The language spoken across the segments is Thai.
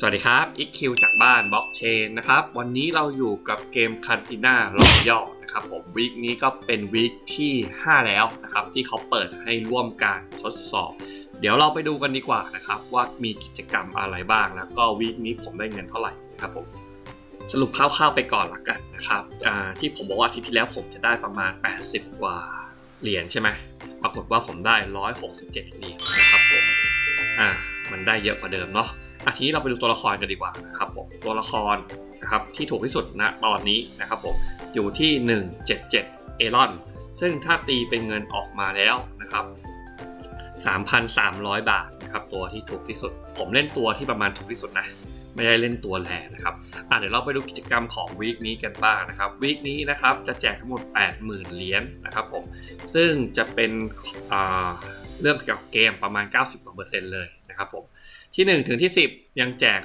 สวัสดีครับ IQ จากบ้านบล็อกเชนนะครับ วันนี้เราอยู่กับเกมคันติน่าลอยอนะครับผมวีคนี้ก็เป็นวีคที่ 5 แล้วนะครับ ที่เขาเปิดให้ร่วมการทดสอบ เดี๋ยวเราไปดูกันดีกว่านะครับ ว่ามีกิจกรรมอะไรบ้าง แล้วก็วีคนี้ผมได้เงินเท่าไหร่นะครับผมสรุปคร่าวๆไปก่อนละกันนะครับที่ผมบอกว่าอาทิตย์ที่แล้วผมจะได้ประมาณ 80 กว่าเหรียญใช่ไหมปรากฏว่าผมได้ 167เหรียญนะครับผมอ่ามันได้เยอะกว่าเดิมเนาะ อาทีนี้เราไปดูตัวละครกันดีกว่านะครับผมตัวละครนะครับที่ถูกที่สุดณตอนนี้นะครับผมอยู่ที่ 177 เอลอน ซึ่งถ้าตีเป็นเงินออกมาแล้วนะครับ 3,300 บาทนะครับตัวที่ถูกที่สุด ผมเล่นตัวที่ประมาณถูกที่สุดนะไม่ได้เล่นตัวแรงนะครับอะเดี๋ยวเราไปดูกิจกรรมของวีคนี้กันบ้างนะครับวีคนี้นะครับจะแจกทั้งหมด 80,000 เหรียญนะครับผมซึ่งจะเป็นอ่าเรื่องเกี่ยวกับเกมประมาณ 90กว่าเปอร์เซ็นต์เลยนะครับผม ที่ 1 ถึงที่ 10 ยังแจก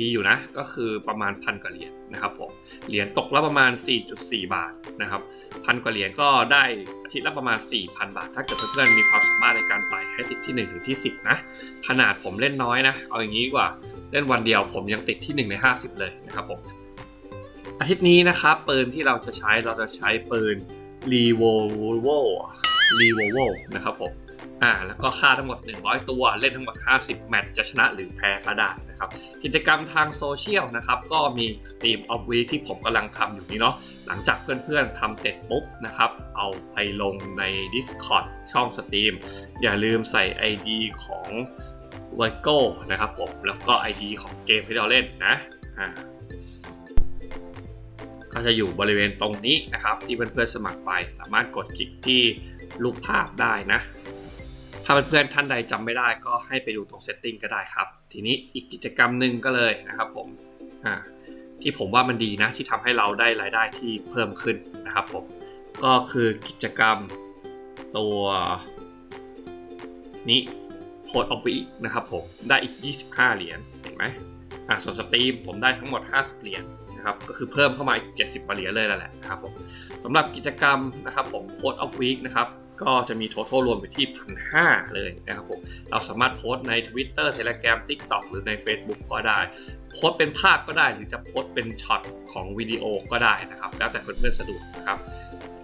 ดีอยู่นะ ก็คือประมาณพันกว่าเหรียญนะครับผมเหรียญตกละประมาณ 4.4 บาทนะครับพันกว่าเหรียญก็ได้อาทิตย์ละประมาณ 4,000 บาท ถ้าเกิดเพื่อนๆมีความสามารถในการไต่ให้ติดที่ 1 ถึงที่ 10 นะ ขนาดผมเล่นน้อยนะ เอาอย่างนี้ดีกว่าเล่นวันเดียวผมยังติดที่ 1 ใน 50 เลยนะครับผมอาทิตย์นี้นะครับปืนที่เราจะใช้เราจะใช้ปืน r e v o l v o r e v o l v o นะครับผม อ่าแล้วก็ค่าทั้งหมด 100 ตัว เล่นทั้งหมด 50 แมตช์จะชนะหรือแพ้ก็ได้นะครับ กิจกรรมทางโซเชียลนะครับ ก็มี Steam of Week ที่ผมกำลังทำอยู่นี้เนาะหลังจากเพื่อนๆทำเสร็จปุ๊บนะครับ เอาไปลงใน Discord ช่อง Steam อย่าลืมใส่ ID ของ v i g o นะครับผม แล้วก็ ID ของเกมที่เราเล่นนะอ่าก็จะอยู่บริเวณตรงนี้นะครับ ที่เพื่อนๆสมัครไป สามารถกดคลิกที่รูปภาพได้นะ ถ้าเพื่อนๆท่านใดจำไม่ได้ก็ให้ไปดูตรง setting ก็ได้ครับ ทีนี้อีกกิจกรรมหนึ่งก็เลยนะครับผมที่ผมว่ามันดีนะที่ทำให้เราได้รายได้ที่เพิ่มขึ้นนะครับผมก็คือกิจกรรมตัวนี้โ o ดออฟวีนะครับผมได้อีก 25 เหรียญเห็นไหมอ่าส่วนสตรีมผมได้ทั้งหมด 50 เหรียญนะครับก็คือเพิ่มเข้ามาอีก 70 เหรียญเลยนั่นแหละนะครับผมสำหรับกิจกรรมนะครับผมโ o ดออฟวีนะครับ ก็จะมี total รวมไปที่พันหเลยนะครับผมเราสามารถโพสต์ใน Twitter Telegram TikTok หรือใน Facebook ก็ได้ โพสต์เป็นภาพก็ได้หรือจะโพสต์เป็นช็อตของวิดีโอก็ได้นะครับ แล้วแต่เพื่อนๆสะดวกนะครับ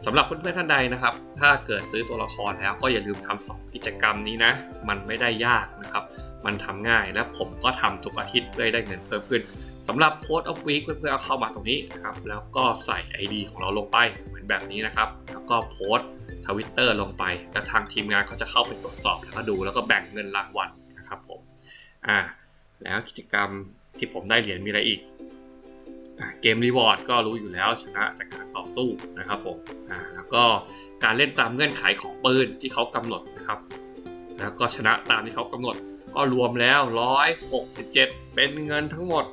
สำหรับเพื่อนๆท่านใดนะครับ ถ้าเกิดซื้อตัวละครแล้วก็อย่าลืมทำสองกิจกรรมนี้นะ มันไม่ได้ยากนะครับ มันทำง่ายและผมก็ทำทุกอาทิตย์เพื่อได้เงินเพิ่มขึ้นสำหรับโพสต์ออฟวีคเพื่อนๆเอาเข้ามาตรงนี้นะครับ แล้วก็ใส่ ID ของเราลงไปเหมือนแบบนี้นะครับ แล้วก็โพสต์ วิตเตอร์ลงไป แล้วทางทีมงานเขาจะเข้าไปตรวจสอบแล้วก็ดูแล้วก็แบ่งเงินรางวัลนะครับผมอ่าแล้วกิจกรรมที่ผมได้เหรียญมีอะไรอีกอ่าเกมรีวอร์ดก็รู้อยู่แล้วชนะจากการต่อสู้นะครับผมอ่าแล้วก็การเล่นตามเงื่อนไขของปืนที่เขากำหนดนะครับ แล้วก็ชนะตามที่เขากำหนด ก็รวมแล้ว 167 เป็นเงินทั้งหมด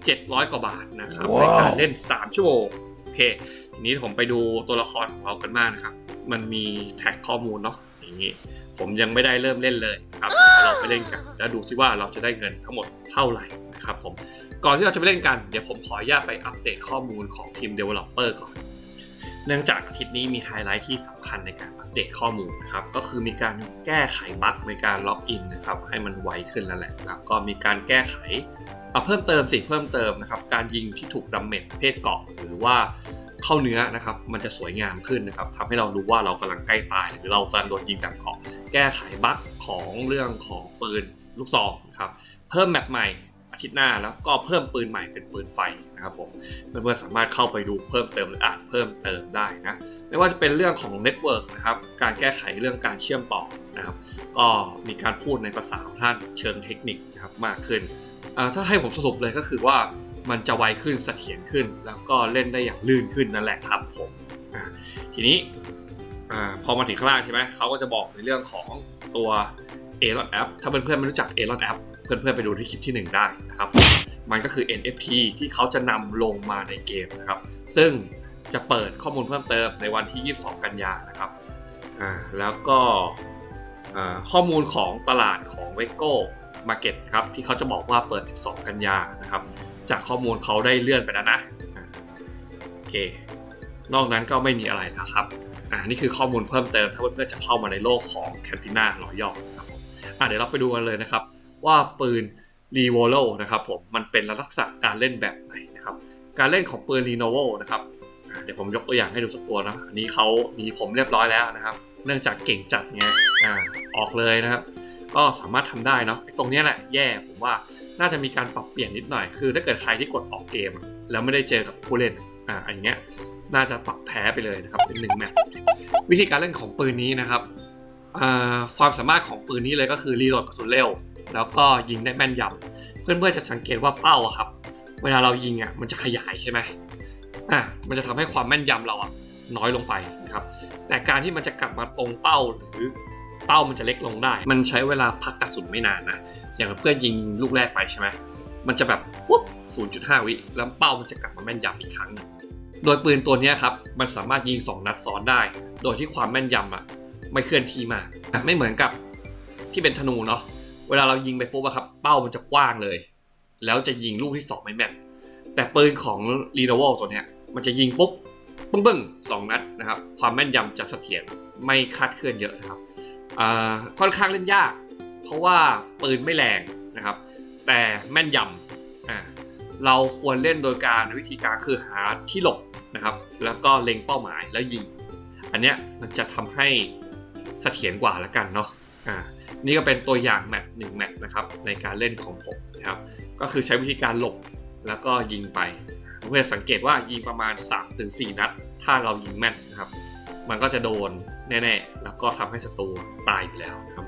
700 กว่าบาทนะครับว้าวในการเล่น 3 ชั่วโมงโอเคที นี้ผมไปดูตัวละครของเรากันบ้างนะครับ มันมีแท็กข้อมูลเนาะอย่างนี้ ผมยังไม่ได้เริ่มเล่นเลยครับเราไปเล่นกัน แล้วดูซิว่าเราจะได้เงินทั้งหมดเท่าไหร่นะครับผมก่อนที่เราจะไปเล่นกันเดี๋ยวผมขออนุญาตไปอัปเดตข้อมูลของทีม Developer ก่อน เนื่องจากอาทิตย์นี้มีไฮไลท์ที่สำคัญในการอัปเดตข้อมูลนะครับ ก็คือมีการแก้ไขบั๊กในการล็อกอินนะครับ ให้มันไวขึ้นแล้วแหละ แล้วก็มีการแก้ไขเอาเพิ่มเติมสิ่งเพิ่มเติมนะครับ การยิงที่ถูกดาเมจเพศเกาะหรือว่า เข้าเนื้อนะครับมันจะสวยงามขึ้นนะครับทำให้เรารู้ว่าเรากำลังใกล้ตาย หรือเรากำลังโดนยิงแบบเกาะแก้ไขบั๊กของเรื่องของปืนลูกซองนะครับเพิ่มแมปใหม่อาทิตย์หน้าแล้วก็เพิ่มปืนใหม่เป็นปืนไฟนะครับผมเพื่อนๆสามารถเข้าไปดูเพิ่มเติมหรืออ่านเพิ่มเติมได้นะไม่ว่าจะเป็นเรื่องของเน็ตเวิร์กนะครับการแก้ไขเรื่องการเชื่อมต่อนะครับก็มีการพูดในภาษาของท่านเชิงเทคนิคนะครับมากขึ้นอ่าถ้าให้ผมสรุปเลยก็คือว่า มันจะไวขึ้นเสถียรขึ้น แล้วก็เล่นได้อย่างลื่นขึ้นนั่นแหละครับผมทีนี้พอมาถึงข้างล่างใช่ไหมเขาก็จะบอกในเรื่องของตัว a l o n App ถ้าเพื่อนๆไม่รู้จัก a l o n App เพื่อนๆไปดูที่คลิปที่ 1 ได้นะครับ มันก็คือ NFT ที่เขาจะนำลงมาในเกมนะครับ ซึ่งจะเปิดข้อมูลเพิ่มเติมในวันที่ 22 กันยานะครับแล้วก็ข้อมูลของตลาดของ w e g o Market นะครับที่เขาจะบอกว่าเปิด 12 กันยานะครับ จากข้อมูลเขาได้เลื่อนไปแล้วนะโอเคนอกนั้นก็ไม่มีอะไรนะครับอ่านี่คือข้อมูลเพิ่มเติมถ้าเพื่อนๆจะเข้ามาในโลกของ Cantina Royal นะครับอ่าเดี๋ยวเราไปดูกันเลยนะครับ ว่าปืนรีโวโลนะครับผมมันเป็นลักษณะการเล่นแบบไหนนะครับการเล่นของปืนรีโนโวนะครับเดี๋ยวผมยกตัวอย่างให้ดูสักตัวนะอันนี้เขามีผมเรียบร้อยแล้วนะครับ เนื่องจากเก่งจัดไงอ่าออกเลยนะครับ ก็สามารถทำได้เนาะไอตรงนี้แหละแย่ผมว่า น่าจะมีการปรับเปลี่ยนนิดหน่อย คือ ถ้าเกิดใครที่กดออกเกม แล้วไม่ได้เจอกับผู้เล่นอ่าอันเนี้ยน่าจะปรับแพ้ไปเลยนะครับเป็นหนึ่งแมตช์วิธีการเล่นของปืนนี้นะครับอ่าความสามารถของปืนนี้เลยก็คือรีโหลดกระสุนเร็ว แล้วก็ยิงได้แม่นยำเพื่อนๆจะสังเกตว่าเป้าอะครับ เวลาเรายิงอะมันจะขยายใช่ไหมอะมันจะทำให้ความแม่นยำเราอะน้อยลงไปนะครับแต่การที่มันจะกลับมาตรงเป้าหรือเป้ามันจะเล็กลงได้ มันใช้เวลาพักกระสุนไม่นานนะ อย่างเพื่อนยิงลูกแรกไปใช่ไหมมันจะแบบปุ๊บ0.5 วิแล้วเป้ามันจะกลับมาแม่นยำอีกครั้ง โดยปืนตัวนี้ครับ มันสามารถยิง 2 นัดซ้อนได้ โดยที่ความแม่นยำอะไม่เคลื่อนที่มาไม่เหมือนกับที่เป็นธนูเนาะ เวลาเรายิงไปปุ๊บอะครับ เป้ามันจะกว้างเลย แล้วจะยิงลูกที่สองไม่แม่น แต่ปืนของ r e n o v a l ตัวนี้มันจะยิงปุ๊บปึ้งปึ้งสองนัดนะครับ ความแม่นยำจะเสถียรไม่คลาดเคลื่อนเยอะนะครับค่อนข้างเล่นยาก เพราะว่าปืนไม่แรงนะครับ แต่แม่นยำอ่าเราควรเล่นโดยการวิธีการคือหาที่หลบนะครับ แล้วก็เล็งเป้าหมายแล้วยิง อันเนี้ยมันจะทำให้เสถียรกว่าละกันเนาะอ่านี่ก็เป็นตัวอย่างแมตช์หนึ่งแมตช์นะครับในการเล่นของผมนะครับ ก็คือใช้วิธีการหลบแล้วก็ยิงไปเพื่อสังเกตว่ายิงประมาณ 3-4 นัด ถ้าเรายิงแม่นนะครับ มันก็จะโดนแน่ๆ แล้วก็ทำให้ศัตรูตายอยู่แล้วครับ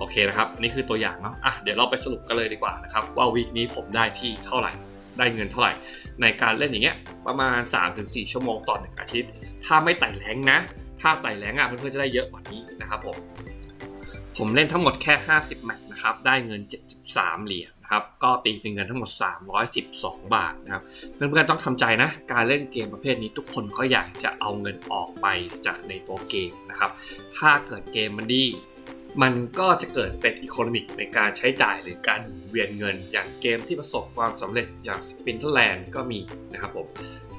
โอเคนะครับนี่คือตัวอย่างเนาะอะเดี๋ยวเราไปสรุปกันเลยดีกว่านะครับว่าวีคนี้ผมได้ที่เท่าไหร่ ได้เงินเท่าไหร่ ในการเล่นอย่างเงี้ยประมาณ 3-4 ชั่วโมงต่อหนึ่งอาทิตย์ ถ้าไม่ไต่แรงนะ ถ้าไต่แรงอะเพื่อนๆจะได้เยอะกว่านี้นะครับผมผมเล่นทั้งหมดแค่ 50 แมตช์นะครับ ได้เงิน 73 เหรียญนะครับ ก็ตีเป็นเงินทั้งหมด 312 บาทนะครับ เพื่อนๆต้องทำใจนะ การเล่นเกมประเภทนี้ทุกคนก็อยากจะเอาเงินออกไปจากในตัวเกมนะครับ ถ้าเกิดเกมมันดี มันก็จะเกิดเป็นอีโคโนมิกในการใช้จ่ายหรือการเวียนเงิน อย่างเกมที่ประสบความสำเร็จอย่าง Splinterland ก็มีนะครับผม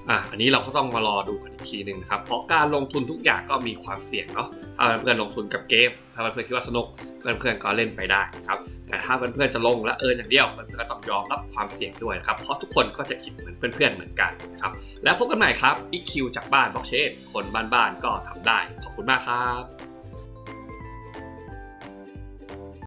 อะอันนี้เราก็ต้องมารอดูกันอีกทีหนึ่งนะครับ เพราะการลงทุนทุกอย่างก็มีความเสี่ยงเนาะถ้าเพื่อนลงทุนกับเกม ถ้าเพื่อนคิดว่าสนุกเพื่อนๆก็เล่นไปได้ครับแต่ถ้าเพื่อนๆจะลงและเอินอย่างเดียวเพื่อนก็ต้องยอมรับความเสี่ยงด้วยนะครับเพราะทุกคนก็จะคิดเหมือนเพื่อนๆเหมือนกันนะครับแล้วพบกันใหม่ครับ EQ จากบ้านบล็อกเชนคนบ้านๆก็ทำได้ขอบคุณมากครับ